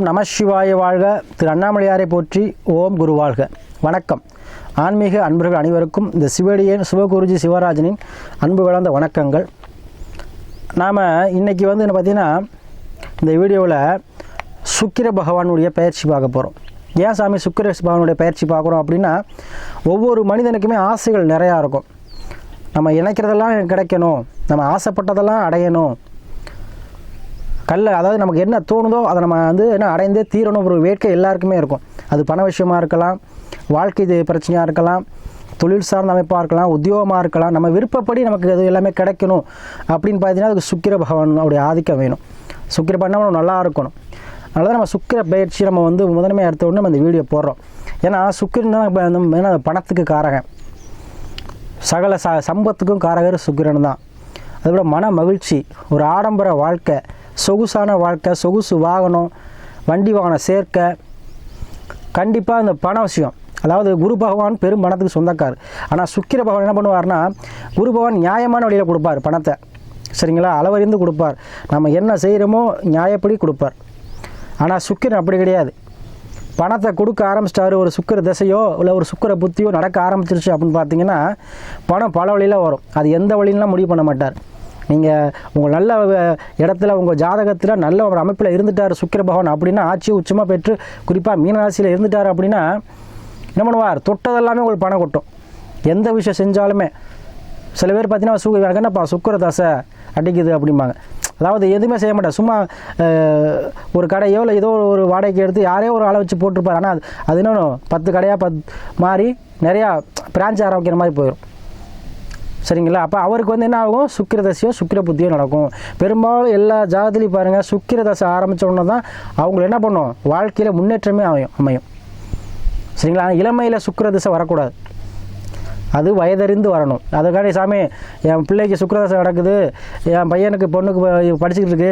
ஓம் நம சிவாய வாழ்க. திரு அண்ணாமலையாரை போற்றி ஓம் குரு வாழ்க. வணக்கம். ஆன்மீக அன்பர்கள் அனைவருக்கும் இந்த சிவடியன் சிவகுருஜி சிவராஜனின் அன்பு கலந்த வணக்கங்கள். நாம் இன்றைக்கி வந்து என்ன பார்த்தீங்கன்னா இந்த வீடியோவில் சுக்கிர பகவானுடைய பயிற்சி பார்க்க போகிறோம் ஏன் சாமி சுக்கிர பகவானுடைய பயிற்சி பார்க்குறோம் அப்படின்னா ஒவ்வொரு மனிதனுக்குமே ஆசைகள் நிறையா இருக்கும். நம்ம இணைக்கிறதெல்லாம் கிடைக்கணும். நம்ம ஆசைப்பட்டதெல்லாம் அடையணும். கல்ல அதாவது நமக்கு என்ன தோணுதோ அதை நம்ம வந்து என்ன அடைந்தே தீரணும் ஒரு வேட்கை எல்லாருக்குமே இருக்கும். அது பண விஷயமா இருக்கலாம் வாழ்க்கை பிரச்சனையாக இருக்கலாம் தொழில் சார்ந்த அமைப்பாக இருக்கலாம் உத்தியோகமாக இருக்கலாம் நம்ம விருப்பப்படி நமக்கு அது எல்லாமே கிடைக்கணும் அப்படின்னு பார்த்தீங்கன்னா அதுக்கு சுக்கிர பகவானுடைய ஆதிக்கம் வேணும். சுக்கிர பண்ணால் நல்லா இருக்கணும். அதனால நம்ம சுக்கிர பயிற்சி நம்ம வந்து முதன்மை எடுத்த உடனே நம்ம இந்த வீடியோ போடுறோம். ஏன்னா சுக்கிரன் தான் ஏன்னா பணத்துக்கு காரகன். சகல ச சம்பத்துக்கும் காரகர் சுக்கிரன் தான். அதோட மன மகிழ்ச்சி ஒரு ஆடம்பர வாழ்க்கை சொகுசான வாழ்க்கை சொகுசு வாகனம் வண்டி வாகனம் சேர்க்க கண்டிப்பாக இந்த பண விஷயம் அதாவது குரு பகவான் பெரும் பணத்துக்கு சொந்தக்கார் ஆனால் சுக்கிர பகவான் என்ன பண்ணுவார்னா குரு பகவான் நியாயமான வழியில் கொடுப்பார் பணத்தை. சரிங்களா? அளவறிந்து கொடுப்பார். நம்ம என்ன செய்கிறோமோ நியாயப்படி கொடுப்பார். ஆனால் சுக்கிரன் அப்படி கிடையாது. பணத்தை கொடுக்க ஆரம்பிச்சிட்டாரு. ஒரு சுக்கிர திசையோ இல்லை ஒரு சுக்கிர புத்தியோ நடக்க ஆரம்பிச்சிருச்சு அப்படின்னு பார்த்தீங்கன்னா பணம் பல வழியில் வரும். அது எந்த வழியிலாம் முடிவு பண்ண மாட்டார். நீங்கள் உங்கள் நல்ல இடத்துல உங்கள் ஜாதகத்தில் நல்ல ஒரு அமைப்பில் இருந்துட்டார் சுக்கிர பகவான் அப்படின்னா ஆட்சி உச்சமாக பெற்று குறிப்பாக மீனராசியில் இருந்துட்டார் அப்படின்னா என்ன பண்ணுவார்? தொட்டதெல்லாமே உங்களுக்கு பணம் கொட்டும். எந்த விஷயம் செஞ்சாலுமே. சில பேர் பார்த்தீங்கன்னா சு எனக்கு என்னப்பா சுக்கர தசை அடிக்குது அப்படிம்பாங்க. அதாவது எதுவுமே செய்ய மாட்டார். சும்மா ஒரு கடையோ இல்லை ஏதோ ஒரு வாடகைக்கு எடுத்து யாரையோ ஒரு ஆளை வச்சு போட்டிருப்பார். ஆனால் அது அது இன்னொன்று பத்து கடையாக பத் மாறி நிறையா பிரான்ச் ஆரம்பிக்கிற மாதிரி போயிடும். சரிங்களா? அப்போ அவருக்கு வந்து என்ன ஆகும் சுக்கிரதசையோ சுக்கிர புத்தியோ நடக்கும். பெரும்பாலும் எல்லா ஜாதத்துலையும் பாருங்கள் சுக்கிரதசை ஆரம்பித்த உடனே தான் அவங்களை என்ன பண்ணும்? வாழ்க்கையில் முன்னேற்றமே அமையும் அமையும். சரிங்களா? ஆனால் இளமையில் சுக்கிரதசை வரக்கூடாது. அது வயதறிந்து வரணும். அதுக்காண்டி சாமி என் பிள்ளைக்கு சுக்கரதசை நடக்குது என் பையனுக்கு பொண்ணுக்கு படிச்சுக்கிட்டு இருக்கு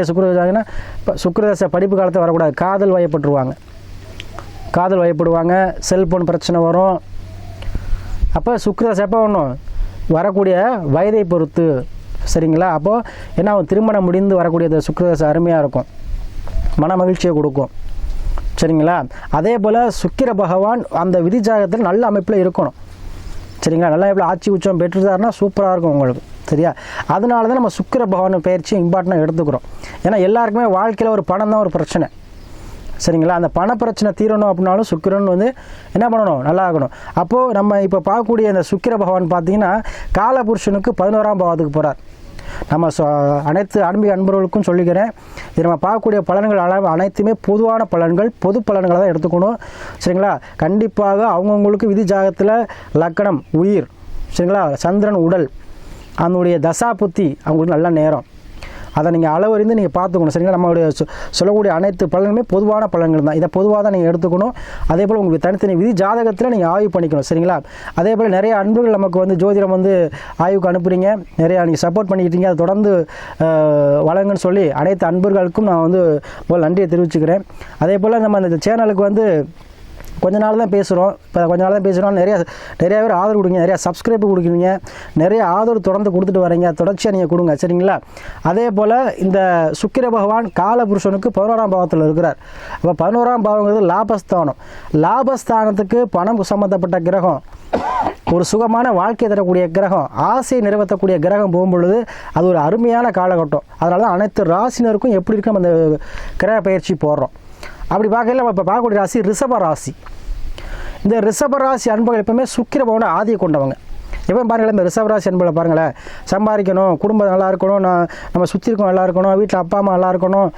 இப்போ சுக்ரதசை படிப்பு காலத்தில் வரக்கூடாது. காதல் வயப்பட்டுருவாங்க. காதல் வயப்படுவாங்க செல்ஃபோன் பிரச்சனை வரும். அப்போ சுக்கரதசை எப்போ வரணும் வரக்கூடிய வயதை பொறுத்து சரிங்களா? அப்போது ஏன்னா அவன் திருமணம் முடிந்து வரக்கூடிய இந்த சுக்கிரதசை அருமையாக இருக்கும். மன மகிழ்ச்சியை கொடுக்கும். சரிங்களா? அதே போல் சுக்கிர பகவான் அந்த விதிஜாகத்தில் நல்ல அமைப்பில் இருக்கணும். சரிங்களா? நல்லா எவ்வளோ ஆட்சி உச்சம் பெற்றுதாருன்னா சூப்பராக இருக்கும் உங்களுக்கு. சரியா? அதனால தான் நம்ம சுக்கிர பகவான் பயிற்சி இம்பார்ட்டண்டாக எடுத்துக்கிறோம். ஏன்னா எல்லாருக்குமே வாழ்க்கையில் ஒரு பணம் தான் ஒரு பிரச்சனை. சரிங்களா? அந்த பண பிரச்சனை தீரணும் அப்படின்னாலும் சுக்கிரன் வந்து என்ன பண்ணணும்? நல்லா ஆகணும் அப்போது நம்ம இப்போ பார்க்கக்கூடிய அந்த சுக்கிர பகவான் பார்த்தீங்கன்னா காலபுருஷனுக்கு பதினோராம் பாவத்துக்கு போகிறார் நம்ம சொ அனைத்து அன்பு அன்பர்களுக்கும் சொல்லிக்கிறேன். இது நம்ம பார்க்கக்கூடிய பலன்கள் அளவு அனைத்துமே பொதுவான பலன்கள் பொது பலன்களை தான் எடுத்துக்கணும். சரிங்களா? கண்டிப்பாக அவங்கவுங்களுக்கு விதி ஜாகத்தில் லக்கணம் உயிர் சரிங்களா? சந்திரன் உடல் அதனுடைய தசா புத்தி அவங்களுக்கு நல்ல நேரம். அதை நீங்கள் அளவறிந்து நீங்கள் பார்த்துக்கணும் சரிங்களா? நம்மளுடைய சொல்லக்கூடிய அனைத்து பலன்களுமே பொதுவான பலன்கள் தான். இதை பொதுவாக தான் நீங்கள் எடுத்துக்கணும். அதே போல் உங்களுக்கு தனித்தனி விதி ஜாதகத்தில் நீங்கள் ஆய்வு பண்ணிக்கணும் சரிங்களா? அதே போல் நிறைய அன்புகள் நமக்கு வந்து ஜோதிடம் வந்து ஆய்வுக்கு அனுப்புகிறீங்க நிறையா நீங்கள் சப்போர்ட் பண்ணிக்கிட்டீங்க அதை தொடர்ந்து வழங்குன்னு சொல்லி அனைத்து அன்பர்களுக்கும் நான் வந்து நன்றியை தெரிவிச்சுக்கிறேன். அதே போல் நம்ம அந்த சேனலுக்கு வந்து கொஞ்ச நாள் தான் பேசுகிறோம் இப்போ கொஞ்ச நாள் தான் பேசுகிறோம் நிறைய நிறைய பேர் ஆதரவு கொடுங்க. நிறைய சப்ஸ்கிரைப் கொடுக்குறீங்க. நிறைய ஆதரவு தொடர்ந்து கொடுத்துட்டு வரீங்க. தொடர்ச்சியாக நீங்கள் கொடுங்க. சரிங்களா? அதே போல் இந்த சுக்கிர பகவான் காலபுருஷனுக்கு பதினோராம் பாவத்தில் இருக்கிறார். அப்போ பதினோராம் பாவங்கிறது லாபஸ்தானம். லாபஸ்தானத்துக்கு பணம் சம்மந்தப்பட்ட கிரகம். ஒரு சுகமான வாழ்க்கை தரக்கூடிய கிரகம். ஆசையை நிறைவேற்றக்கூடிய கிரகம் போகும்பொழுது அது ஒரு அருமையான காலகட்டம். அதனால தான் அனைத்து ராசினருக்கும் எப்படி இருக்கும் அந்த கிரக பயிற்சி போடுறோம். அப்படி பார்க்கல நம்ம இப்போ பார்க்கக்கூடிய ராசி ரிஷப ராசி. இந்த ரிஷப ராசி அன்புகள் எப்பவுமே சுக்கிர பவனை ஆதியை கொண்டவங்க. எப்போ பாருங்களேன் இந்த ரிஷப ராசி அன்புகளை பாருங்களேன். சம்பாதிக்கணும் குடும்பம் நல்லா இருக்கணும் நான் நம்ம சுற்றி இருக்கோம் நல்லா இருக்கணும் வீட்டில் அப்பா அம்மா நல்லா இருக்கணும்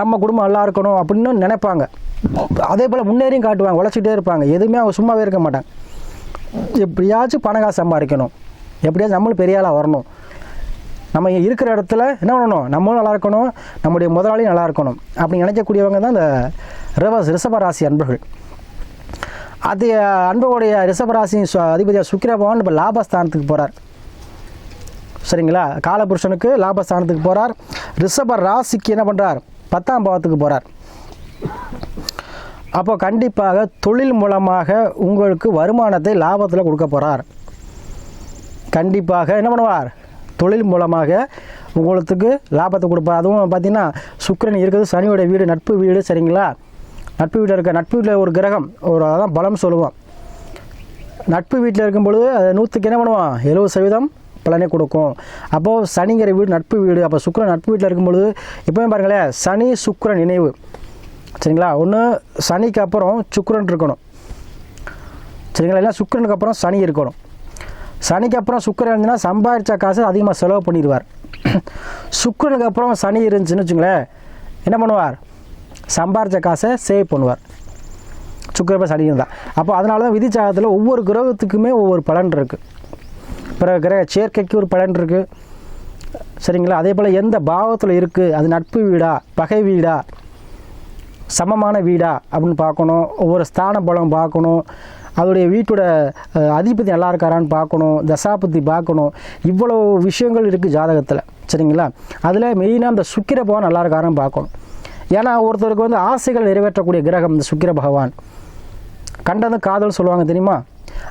நம்ம குடும்பம் நல்லா இருக்கணும் அப்படின்னு நினைப்பாங்க. அதே போல் முன்னேறியும் காட்டுவாங்க உழைச்சிக்கிட்டே இருப்பாங்க. எதுவுமே அவங்க சும்மாவே இருக்க மாட்டாங்க. எப்படியாச்சும் பணம் காசு சம்பாதிக்கணும். எப்படியாச்சும் நம்மளும் பெரிய ஆளாக வரணும். நம்ம இருக்கிற இடத்துல என்ன பண்ணணும் நம்மளும் நல்லா இருக்கணும் நம்முடைய முதலாளியும் நல்லா இருக்கணும் அப்படி நினைக்கக்கூடியவங்க தான் இந்த ரிவ ரிஷபராசி அன்பர்கள். அது அன்புடைய ரிஷபராசி அதிபதியாக சுக்கிர பகவான் இப்போ லாபஸ்தானத்துக்கு போகிறார் சரிங்களா? காலபுருஷனுக்கு லாபஸ்தானத்துக்கு போகிறார் ரிஷப ராசிக்கு என்ன பண்ணுறார் பத்தாம் பாவத்துக்கு போகிறார் அப்போ கண்டிப்பாக தொழில் மூலமாக உங்களுக்கு வருமானத்தை லாபத்தில் கொடுக்க போகிறார் கண்டிப்பாக என்ன பண்ணுவார்? தொழில் மூலமாக உங்களுக்கு லாபத்தை கொடுப்பார் அதுவும் பார்த்தீங்கன்னா சுக்கரன் இருக்கிறது சனியோட வீடு நட்பு வீடு சரிங்களா? நட்பு வீட்டில் இருக்க நட்பு வீட்டில் ஒரு கிரகம் ஒரு அதான் பலம் சொல்லுவோம் நட்பு வீட்டில் இருக்கும் பொழுது அதை நூற்றுக்கு என்ன பண்ணுவோம் எழுபது சதவீதம் பலனை கொடுக்கும். அப்போது சனிங்கிற வீடு நட்பு வீடு அப்போ சுக்கரன் நட்பு வீட்டில் இருக்கும் பொழுது பாருங்களேன் சனி சுக்கரன் நினைவு சரிங்களா? ஒன்று சனிக்கு அப்புறம் சுக்கரன் இருக்கணும். சரிங்களா? இல்லை சுக்கரனுக்கு அப்புறம் சனி இருக்கணும். சனிக்கு அப்புறம் சுக்கரன் இருந்துச்சுன்னா சம்பாதிச்ச காசு அதிகமாக செலவு பண்ணிடுவார். சுக்கிரனுக்கு அப்புறம் சனி இருந்துச்சுன்னு வச்சுங்களேன் என்ன பண்ணுவார்? சம்பாரித்த காசை சேவ் பண்ணுவார். சுக்கரப்ப சனி இருந்தால் அப்போ அதனால தான் விதிச்சாகத்தில் ஒவ்வொரு கிரகத்துக்குமே ஒவ்வொரு பலன் இருக்குது பிற கிரக சேர்க்கைக்கு ஒரு பலன் இருக்குது சரிங்களா? அதே போல் எந்த பாவத்தில் இருக்குது அது நட்பு வீடா? பகை வீடா? சமமான வீடா? அப்படின்னு பார்க்கணும். ஒவ்வொரு ஸ்தான பலம் பார்க்கணும். அதோடைய வீட்டோட அதிபதி நல்லா இருக்காரான்னு பார்க்கணும் தசாபதி பார்க்கணும். இவ்வளோ விஷயங்கள் இருக்குது ஜாதகத்தில் சரிங்களா? அதில் மெயினாக அந்த சுக்கிர பகவான் நல்லா இருக்காரான்னு பார்க்கணும். ஏன்னா ஒருத்தருக்கு வந்து ஆசைகள் நிறைவேற்றக்கூடிய கிரகம் இந்த சுக்கிர பகவான். கண்டது காதல் சொல்லுவாங்க தெரியுமா?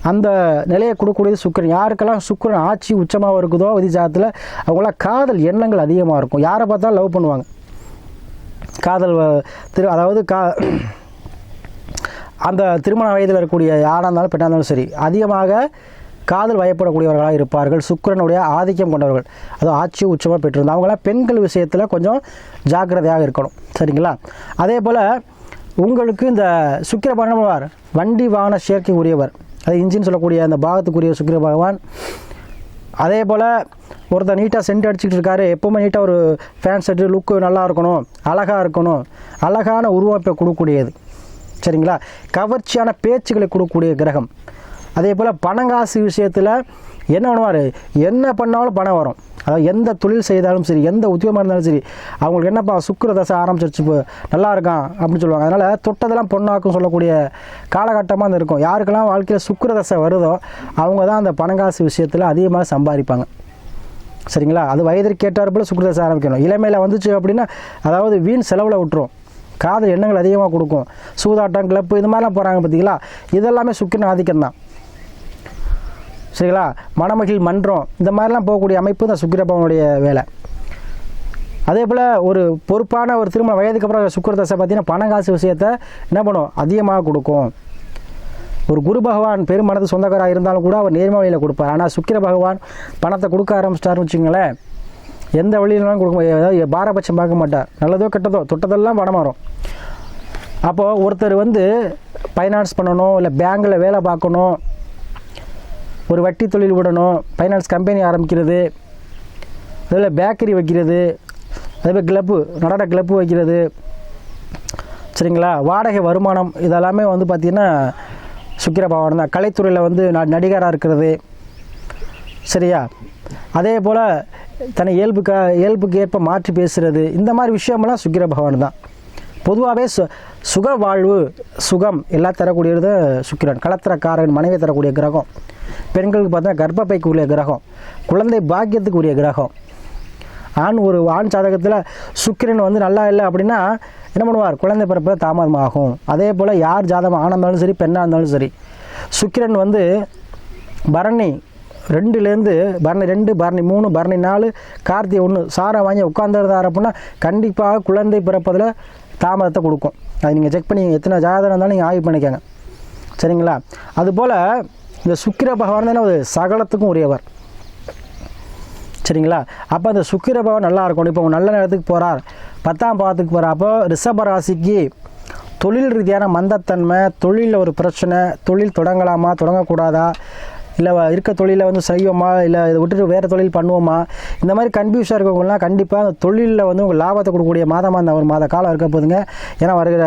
அந்த நிலையை கொடுக்கக்கூடியது சுக்கிரன். யாருக்கெல்லாம் சுக்கிரன் ஆட்சி உச்சமாக இருக்குதோ விதி ஜாதத்தில் அவங்களாம் காதல் எண்ணங்கள் அதிகமாக இருக்கும். யாரை பார்த்தாலும் லவ் பண்ணுவாங்க. காதல் வ- திரு அதாவது கா அந்த திருமண வயதில் இருக்கக்கூடிய யாராக இருந்தாலும் பெண்ணாக இருந்தாலும் சரி அதிகமாக காதல் வயப்படக்கூடியவர்களாக இருப்பார்கள். சுக்கிரனுடைய ஆதிக்கம் கொண்டவர்கள். அதுவும் ஆட்சி உச்சமாக பெற்றிருந்தோம் அவங்களாம் பெண்கள் விஷயத்தில் கொஞ்சம் ஜாக்கிரதையாக இருக்கணும். சரிங்களா? அதே போல் உங்களுக்கு இந்த சுக்கிர பகவான் வண்டி வாகன சேர்க்கை உரியவர். அது இன்ஜின் சொல்லக்கூடிய அந்த பாகத்துக்குரிய சுக்கிர பகவான். அதே போல் ஒருத்தர் நீட்டாக சென்ட் அடிச்சுட்டு இருக்காரு. எப்போவுமே நீட்டாக ஒரு ஃபேன் செட்டு லுக்கு நல்லா இருக்கணும். அழகாக இருக்கணும். அழகான உருவமைப்பை கொடுக்கக்கூடியது. சரிங்களா? கவர்ச்சியான பேச்சுக்களை கொடுக்கக்கூடிய கிரகம். அதே போல் பணங்காசு விஷயத்தில் என்ன பண்ணுவார்? என்ன பண்ணாலும் பணம் வரும். அதாவது எந்த தொழில் செய்தாலும் சரி எந்த உத்தியோகமாக இருந்தாலும் சரி அவங்களுக்கு என்னப்பா சுக்கர தசை ஆரம்பிச்சிருச்சு இப்போ நல்லா இருக்கான் அப்படின்னு சொல்லுவாங்க. அதனால் தொட்டதெல்லாம் பொண்ணாக்கும் சொல்லக்கூடிய காலகட்டமாக அந்த இருக்கும். யாருக்கெல்லாம் வாழ்க்கையில் சுக்கர தசை வருதோ அவங்க தான் அந்த பணங்காசு விஷயத்தில் அதிகமாக சம்பாதிப்பாங்க. சரிங்களா? அது வயதிற்கு ஏற்றாற்போல் சுக்கர சுக்கிரதசை ஆரம்பிக்கணும். இளமையில் வந்துச்சு அப்படின்னா அதாவது வீண் செலவில் விட்டுரும். காதல் எண்ணங்கள் அதிகமாக கொடுக்கும். சூதாட்டம் கிளப்பு இது மாதிரிலாம் போகிறாங்க பார்த்தீங்களா இதெல்லாமே சுக்கிரன் ஆதிக்கம் தான் சரிங்களா? மணமகிழ் மன்றம் இந்த மாதிரிலாம் போகக்கூடிய அமைப்பு தான் சுக்கிரபவனுடைய வேலை. அதே போல் ஒரு பொறுப்பான ஒரு திருமண வயதுக்கு அப்புறம் சுக்கிரதசை பார்த்தீங்கன்னா பணம் காசு விஷயத்தை என்ன பண்ணும்? அதிகமாக கொடுக்கும். ஒரு குரு பகவான் பெருமனது சொந்தக்காராக இருந்தாலும் கூட அவர் நேர்மை வழியில் கொடுப்பார். ஆனால் சுக்கிர பகவான் பணத்தை கொடுக்க ஆரம்பிச்சிட்டாருன்னு வச்சுங்களேன் எந்த வழியிலும் கொடுக்க முடியாது. பாரபட்சம் பார்க்க மாட்டார் நல்லதோ கெட்டதோ தொட்டதெல்லாம் பணம் வரும் அப்போது ஒருத்தர் வந்து ஃபைனான்ஸ் பண்ணணும் இல்லை பேங்கில் வேலை பார்க்கணும் ஒரு வட்டி தொழில் விடணும் ஃபைனான்ஸ் கம்பெனி ஆரம்பிக்கிறது அதில் பேக்கரி வைக்கிறது அதே கிளப்பு நடன கிளப்பு வைக்கிறது. சரிங்களா? வாடகை வருமானம் இதெல்லாமே வந்து பார்த்திங்கன்னா சுக்கிர பகவான் தான். கலைத்துறையில் வந்து நடிகராக இருக்கிறது. சரியா? அதே போல் தன்னை இயல்புக்கா இயல்புக்கு ஏற்ப மாற்றி பேசுகிறது இந்த மாதிரி விஷயமெல்லாம் சுக்கிர பகவான் தான். பொதுவாகவே சு சுக வாழ்வு சுகம் எல்லாம் தரக்கூடியது சுக்கிரன். கலத்திரக்காரன் மனைவி தரக்கூடிய கிரகம். பெண்களுக்கு பார்த்தா கர்ப்பப்பைக்கு உரிய கிரகம். குழந்தை பாக்கியத்துக்கு உரிய கிரகம். ஆண் ஒரு ஆண் ஜாதகத்தில் சுக்கிரன் வந்து நல்லா இல்லை அப்படின்னா என்ன பண்ணுவார்? குழந்தை பிறப்பு தாமதமாகும். அதே போல் யார் ஜாதகம் ஆணாக இருந்தாலும் சரி பெண்ணாக இருந்தாலும் சரி சுக்கிரன் வந்து பரணி ரெண்டுலேருந்து பரணி ரெண்டு பரணி மூணு பரணி நாலு கார்த்திகை ஒன்று. சாரை வாங்கி உட்காந்துருந்தார் அப்படின்னா கண்டிப்பாக குழந்தை பிறப்பதில் தாமதத்தை கொடுக்கும். அது நீங்கள் செக் பண்ணி எத்தனை ஜாதகம் இருந்தாலும் நீங்கள் ஆய்வு பண்ணிக்கோங்க. சரிங்களா? அதுபோல் இந்த சுக்கிர பகவான் தானே ஒரு சகலத்துக்கும் உரியவர். சரிங்களா? அப்போ அந்த சுக்கிர பகவான் நல்லா இருக்கணும். இப்போ நல்ல நேரத்துக்கு போகிறார். பத்தாம் பாவத்துக்கு போகிறார். அப்போ ரிஷப ராசிக்கு தொழில் ரீதியான மந்தத்தன்மை தொழிலில் ஒரு பிரச்சனை தொழில் தொடங்கலாமா தொடங்கக்கூடாதா இல்லை இருக்க தொழிலை வந்து செய்வோமா? இல்லை இதை விட்டுட்டு வேறு தொழில் பண்ணுவோமா? இந்த மாதிரி கன்ஃபியூஸாக இருக்கவங்கலாம் கண்டிப்பாக அந்த தொழிலில் வந்து உங்கள் லாபத்தை கொடுக்கக்கூடிய மாதமாக அந்த ஒரு மாத காலம் இருக்க போதுங்க. ஏன்னா வருகிற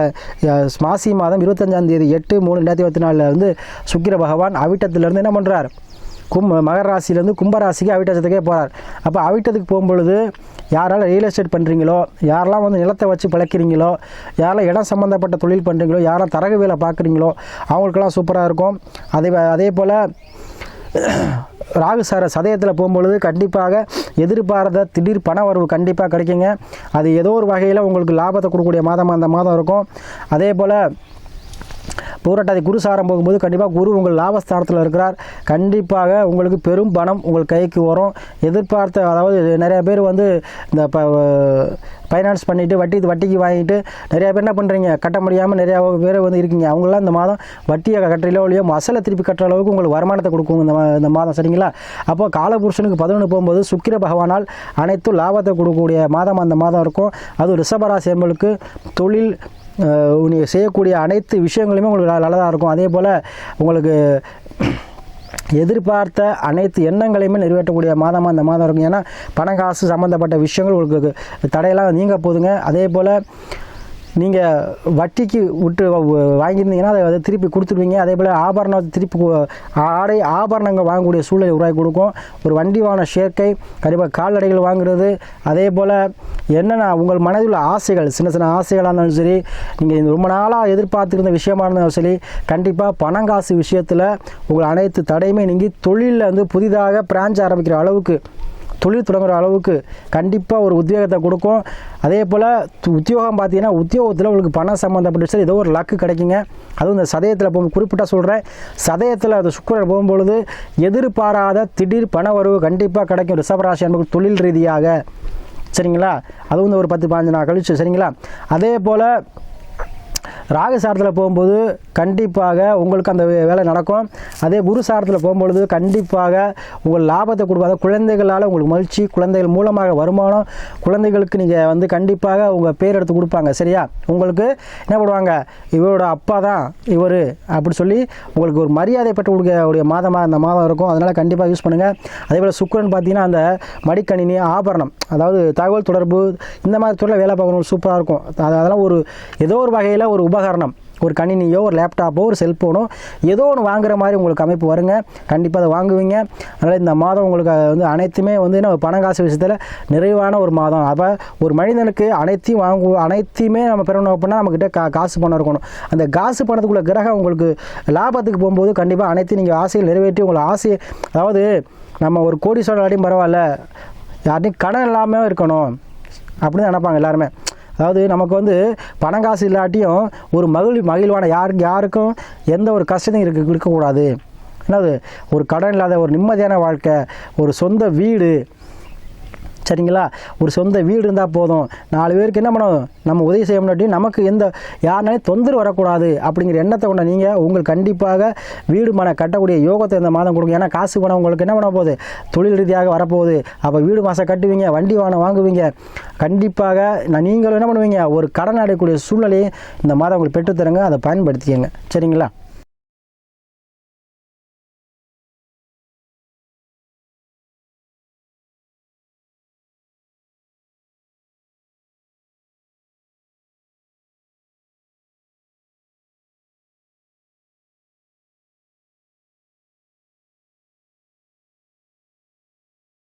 மாசி மாதம் இருபத்தஞ்சாம் தேதி எட்டு மூணு ரெண்டாயிரத்தி இருபத்தி நாலில் வந்து சுக்கிர பகவான் அவிட்டத்திலேருந்து என்ன பண்ணுறார் கும் மகர ராசியிலேருந்து கும்பராசிக்கு அவிட்டத்துக்கே போகிறார் அப்போ அவிட்டத்துக்கு போகும்பொழுது யாரால் ரியல் எஸ்டேட் பண்ணுறீங்களோ யாரெல்லாம் வந்து நிலத்தை வச்சு பிழைக்கிறீங்களோ யாரெல்லாம் இடம் சம்மந்தப்பட்ட தொழில் பண்ணுறீங்களோ யாரெல்லாம் தரகு வேலை பார்க்குறீங்களோ அவங்களுக்கெல்லாம் சூப்பராக இருக்கும். அதே அதே போல் ராகு சார சதயத்தில் போகும்பொழுது கண்டிப்பாக எதிர்பாராத திடீர் பண வரவு கண்டிப்பாக கிடைக்குங்க. அது ஏதோ ஒரு வகையில் உங்களுக்கு லாபத்தை கொடுக்கக்கூடிய மாதமாக அந்த மாதம் இருக்கும். அதே போல் பூரட்டாதி குரு சாரம் போகும்போது கண்டிப்பாக குரு உங்கள் லாபஸ்தானத்தில் இருக்கிறார். கண்டிப்பாக உங்களுக்கு பெரும் பணம் உங்கள் கைக்கு வரும். எதிர்பார்த்த அதாவது நிறைய பேர் வந்து இந்த ப ஃபைனான்ஸ் பண்ணிவிட்டு வட்டி வட்டிக்கு வாங்கிட்டு நிறைய பேர் என்ன பண்ணுறீங்க கட்ட முடியாமல் நிறையா பேர் வந்து இருக்கீங்க. அவங்களாம் இந்த மாதம் வட்டியை கட்டுறீங்களோ இல்லையோ மசலை திருப்பி கட்டுற அளவுக்கு உங்களுக்கு வருமானத்தை கொடுக்கும் இந்த இந்த மாதம் சரிங்களா? அப்போ காலபுருஷனுக்கு பதினொன்று போகும்போது சுக்கிர பகவானால் அனைத்தும் லாபத்தை கொடுக்கக்கூடிய மாதம் அந்த மாதம் இருக்கும். அது ரிஷபராசி என்பளுக்கு தொழில் நீங்கள் செய்யக்கூடிய அனைத்து விஷயங்களுமே உங்களுக்கு நல்லதாக இருக்கும். அதே போல் உங்களுக்கு எதிர்பார்த்த அனைத்து எண்ணங்களையுமே நிறைவேற்றக்கூடிய மாதமாக அந்த மாதம் இருக்கும். ஏன்னா பணம் காசு சம்மந்தப்பட்ட விஷயங்கள் உங்களுக்கு தடையெல்லாம் நீங்க போதுங்க. அதே போல் நீங்கள் வட்டிக்கு விட்டு வ- வாங்கியிருந்தீங்கன்னா அதை திருப்பி கொடுத்துருவீங்க அதே போல் ஆபரணத்தை திருப்பி ஆடை ஆபரணங்கள் வாங்கக்கூடிய சூழ்நிலை உருவாக்கி கொடுக்கும். ஒரு வண்டி வாகன சேர்க்கை கண்டிப்பாக கால்நடைகள் வாங்குறது. அதே போல் என்னென்ன உங்கள் மனதில் உள்ள ஆசைகள் சின்ன சின்ன ஆசைகளாக இருந்தாலும் சரி நீங்கள் ரொம்ப நாளாக எதிர்பார்த்துருந்த விஷயமா இருந்தாலும் சரி கண்டிப்பாக பணம் காசு விஷயத்தில் உங்கள் அனைத்து தடையுமே நீங்கள் தொழிலில் வந்து புதிதாக பிரான்ச் ஆரம்பிக்கிற அளவுக்கு தொழில் தொடங்குற அளவுக்கு கண்டிப்பாக ஒரு உத்தியோகத்தை கொடுக்கும். அதே போல் து- உத்தியோகம் பார்த்தீங்கன்னா உத்தியோகத்தில் உங்களுக்கு பணம் சம்மந்தப்பட்ட விஷயம் ஏதோ ஒரு லக்கு கிடைக்குங்க. அதுவும் இந்த சதயத்தில் போகும் குறிப்பிட்ட சொல்கிறேன் சதயத்தில் அது சுக்கரன் போகும்பொழுது எதிர்பாராத திடீர் பண வரவு கண்டிப்பாக கிடைக்கும். ரிஷபராசி என்பது தொழில் ரீதியாக. சரிங்களா? அதுவும் இந்த ஒரு பத்து பாஞ்சு நாள் கழிச்சு சரிங்களா? அதே போல் ராகு சாரத்தில் போகும்போது கண்டிப்பாக உங்களுக்கு அந்த வே- வேலை நடக்கும். அதே குரு சாரத்தில் போகும்பொழுது கண்டிப்பாக உங்கள் லாபத்தை கொடுப்பாத குழந்தைகளால் உங்களுக்கு மகிழ்ச்சி குழந்தைகள் மூலமாக வருமானம் குழந்தைகளுக்கு நீங்கள் வந்து கண்டிப்பாக உங்கள் பேர் எடுத்து கொடுப்பாங்க. சரியா? உங்களுக்கு என்ன பண்ணுவாங்க? இவரோட அப்பா தான் இவர் அப்படி சொல்லி உங்களுக்கு ஒரு மரியாதை பெற்று கொடுக்கக்கூடிய மாதமாக அந்த மாதம் இருக்கும். அதனால் கண்டிப்பாக யூஸ் பண்ணுங்கள் அதே போல் சுக்கரன் பார்த்தீங்கன்னா அந்த மடிக்கணினி ஆபரணம் அதாவது தகவல் தொடர்பு இந்த மாதிரி துறையில் வேலை பார்க்கணும் சூப்பராக இருக்கும். அதெல்லாம் ஒரு ஏதோ ஒரு வகையில் ஒரு உபகரணம். ஒரு கணினியோ ஒரு லேப்டாப்போ ஒரு செல்ஃபோனோ ஏதோ ஒன்று வாங்குற மாதிரி உங்களுக்கு அமைப்பு வருங்க. கண்டிப்பாக அதை வாங்குவீங்க. அதனால் இந்த மாதம் உங்களுக்கு வந்து அனைத்துமே வந்து என்ன பணம் காசு விஷயத்தில் நிறைவான ஒரு மாதம். அப்போ ஒரு மனிதனுக்கு அனைத்தையும் வாங்கு அனைத்தையுமே நம்ம பெறணும் அப்படின்னா நம்மக்கிட்ட கா காசு பணம் இருக்கணும். அந்த காசு பணத்துக்குள்ள கிரகம் உங்களுக்கு லாபத்துக்கு போகும்போது கண்டிப்பாக அனைத்தையும் நீங்கள் ஆசையை நிறைவேற்றி உங்களை ஆசையை அதாவது நம்ம ஒரு கோடீஸ்வரர் ஆடியும் பரவாயில்ல. யார்ட்டையும் கடன் இல்லாமல் இருக்கணும் அப்படின்னு நினைப்பாங்க எல்லாருமே. அதாவது நமக்கு வந்து பணம் காசு இல்லாட்டியும் ஒரு மகிழ் மகிழ்வான யாருக்கு யாருக்கும் எந்த ஒரு கஷ்டத்தையும் இருக்க இருக்கக்கூடாது. என்னது? ஒரு கடன் இல்லாத ஒரு நிம்மதியான வாழ்க்கை ஒரு சொந்த வீடு சரிங்களா? ஒரு சொந்த வீடு இருந்தால் போதும். நாலு பேருக்கு என்ன பண்ணணும்? நம்ம உதவி செய்ய முடியும் நமக்கு எந்த யாருனாலும் தொந்தரவு வரக்கூடாது அப்படிங்கிற எண்ணத்தை கொண்ட நீங்கள் உங்களுக்கு கண்டிப்பாக வீடு மனை கட்டக்கூடிய யோகத்தை இந்த மாதம் கொடுக்கும் ஏன்னா காசு பணம் உங்களுக்கு என்ன பண்ண போகுது? தொழில் ரீதியாக வரப்போகுது. அப்போ வீடு மாதம் கட்டுவீங்க வண்டி வாகனம் வாங்குவீங்க. கண்டிப்பாக நான் நீங்களும் என்ன பண்ணுவீங்க? ஒரு கடன் அடையக்கூடிய சூழ்நிலையை இந்த மாதம் உங்களுக்கு பெற்றுத்தருங்க. அதை பயன்படுத்திக்கங்க. சரிங்களா?